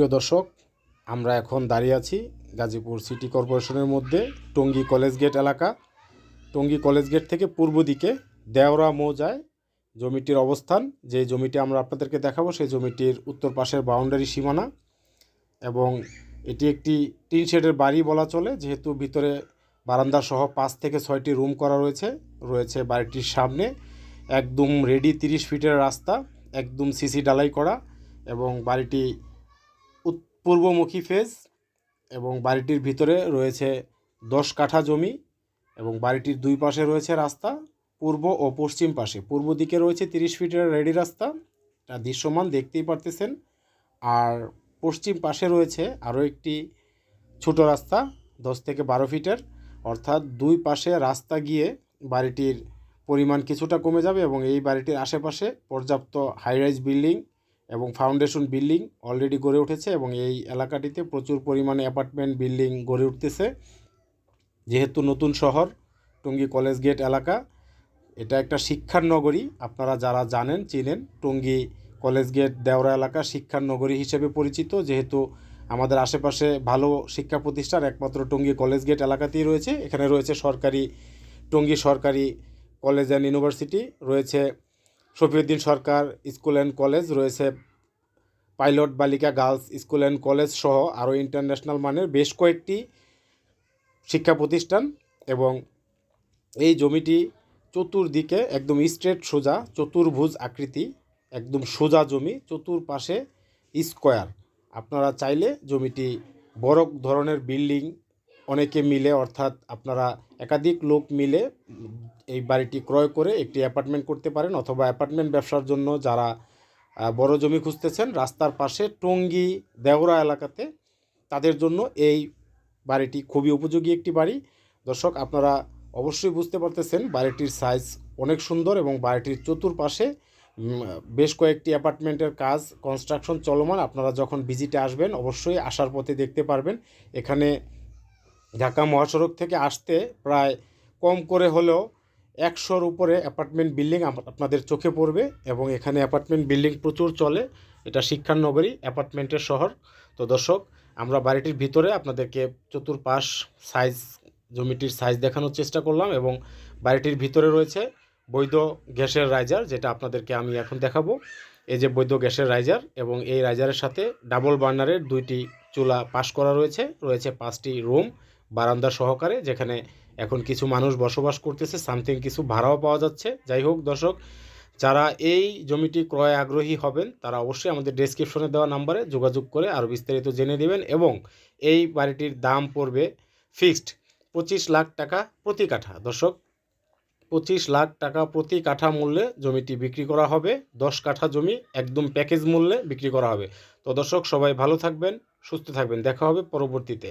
সুপ্রিয় দর্শক, আমরা এখন দাঁড়িয়ে আছি গাজীপুর সিটি কর্পোরেশনের মধ্যে টঙ্গী কলেজ গেট এলাকা। টঙ্গী কলেজ গেট থেকে পূর্ব দিকে দেওরা মৌজায় জমিটির অবস্থান। যে জমিটি আমরা আপনাদেরকে দেখাবো, সেই জমিটির উত্তর পাশের বাউন্ডারি সীমানা এবং এটি একটি টিন শেডের বাড়ি বলা চলে, যেহেতু ভিতরে বারান্দা সহ পাঁচ থেকে ছয়টি রুম করা রয়েছে রয়েছে বাড়িটির সামনে। একদম রেডি তিরিশ ফিটের রাস্তা, একদম সিসি ডালাই করা এবং বাড়িটি পূর্বমুখী ফেজ এবং বাড়িটির ভিতরে রয়েছে দশ কাঠা জমি এবং বাড়িটির দুই পাশে রয়েছে রাস্তা, পূর্ব ও পশ্চিম পাশে। পূর্ব দিকে রয়েছে তিরিশ ফিটের রেডি রাস্তা তা দৃশ্যমান, দেখতেই পারতেছেন। আর পশ্চিম পাশে রয়েছে আরও একটি ছোট রাস্তা, দশ থেকে বারো ফিটের। অর্থাৎ দুই পাশে রাস্তা গিয়ে বাড়িটির পরিমাণ কিছুটা কমে যাবে এবং এই বাড়িটির আশেপাশে পর্যাপ্ত হাইরাইজ বিল্ডিং এবং ফাউন্ডেশন বিল্ডিং অলরেডি গড়ে উঠেছে এবং এই এলাকাটিতে প্রচুর পরিমাণে অ্যাপার্টমেন্ট বিল্ডিং গড়ে উঠতেছে। যেহেতু নতুন শহর, টঙ্গী কলেজ গেট এলাকা, এটা একটা শিক্ষার নগরী। আপনারা যারা জানেন, চিনেন, টঙ্গী কলেজ গেট দেওরা এলাকা শিক্ষার নগরী হিসেবে পরিচিত। যেহেতু আমাদের আশেপাশে ভালো শিক্ষা প্রতিষ্ঠান, একমাত্র টঙ্গী কলেজ গেট এলাকাতেই রয়েছে। এখানে রয়েছে সরকারি, টঙ্গী সরকারি কলেজ অ্যান্ড ইউনিভার্সিটি রয়েছে Shafiuddin Sarkar school and college রয়েছে। পাইলট বালিকা গার্লস স্কুল অ্যান্ড কলেজ সহ আরও ইন্টারন্যাশনাল মানের বেশ কয়েকটি শিক্ষা প্রতিষ্ঠান এবং এই জমিটি চতুর্দিকে একদম স্ট্রেট সোজা, চতুর্ভুজ আকৃতি, একদম সোজা জমি, চতুর্পাশে স্কোয়ার। আপনারা চাইলে জমিটি বড় ধরনের বিল্ডিং অনেকে মিলে, অর্থাৎ আপনারা একাধিক লোক মিলে এই বাড়িটি ক্রয় করে একটি অ্যাপার্টমেন্ট করতে পারেন অথবা অ্যাপার্টমেন্ট ব্যবসার জন্য যারা বড় জমি খুঁজতেছেন, রাস্তার পাশে টঙ্গী দেওরা এলাকাতে তাদের জন্য এই বাড়িটি খুবই উপযোগী একটি বাড়ি। দর্শক, আপনারা অবশ্যই বুঝতে পারতেছেন বাড়িটির সাইজ অনেক সুন্দর এবং বাড়িটির চতুর্পাশে বেশ কয়েকটি অ্যাপার্টমেন্টের কাজ কনস্ট্রাকশন চলমান। আপনারা যখন ভিজিটে আসবেন, অবশ্যই আসার পথে দেখতে পারবেন। এখানে ঢাকা মহাসড়ক থেকে আসতে প্রায় কম করে হলেও একশোর উপরে অ্যাপার্টমেন্ট বিল্ডিং আপনাদের চোখে পড়বে এবং এখানে অ্যাপার্টমেন্ট বিল্ডিং প্রচুর চলে। এটা শিক্ষার নগরী অ্যাপার্টমেন্টের শহর। তো দর্শক, আমরা বাড়িটির ভিতরে আপনাদেরকে চতুর্পাশ সাইজ জমিটির সাইজ দেখানোর চেষ্টা করলাম এবং বাড়িটির ভিতরে রয়েছে বৈধ গ্যাসের রাইজার যেটা আপনাদেরকে আমি এখন দেখাবো। এই যে বৈধ গ্যাসের রাইজার এবং এই রাইজারের সাথে ডাবল বার্নারের দুইটি চুলা পাশ করা রয়েছে। রয়েছে পাঁচটি রুম বারান্দা সহকারে, যেখানে এখন কিছু মানুষ বসবাস করতেছে, সামথিং কিছু ভাড়াও পাওয়া যাচ্ছে। যাই হোক দর্শক, যারা এই জমিটি ক্রয় আগ্রহী হবেন, তারা অবশ্যই আমাদের ডেসক্রিপশনে দেওয়া নাম্বারে যোগাযোগ করে আরও বিস্তারিত জেনে দেবেন এবং এই বাড়িটির দাম পড়বে ফিক্সড পঁচিশ লাখ টাকা প্রতি কাঠা। দর্শক, পঁচিশ লাখ টাকা প্রতি কাঠা মূল্যে জমিটি বিক্রি করা হবে। দশ কাঠা জমি একদম প্যাকেজ মূল্যে বিক্রি করা হবে। তো দর্শক, সবাই ভালো থাকবেন, সুস্থ থাকবেন। দেখা হবে পরবর্তীতে।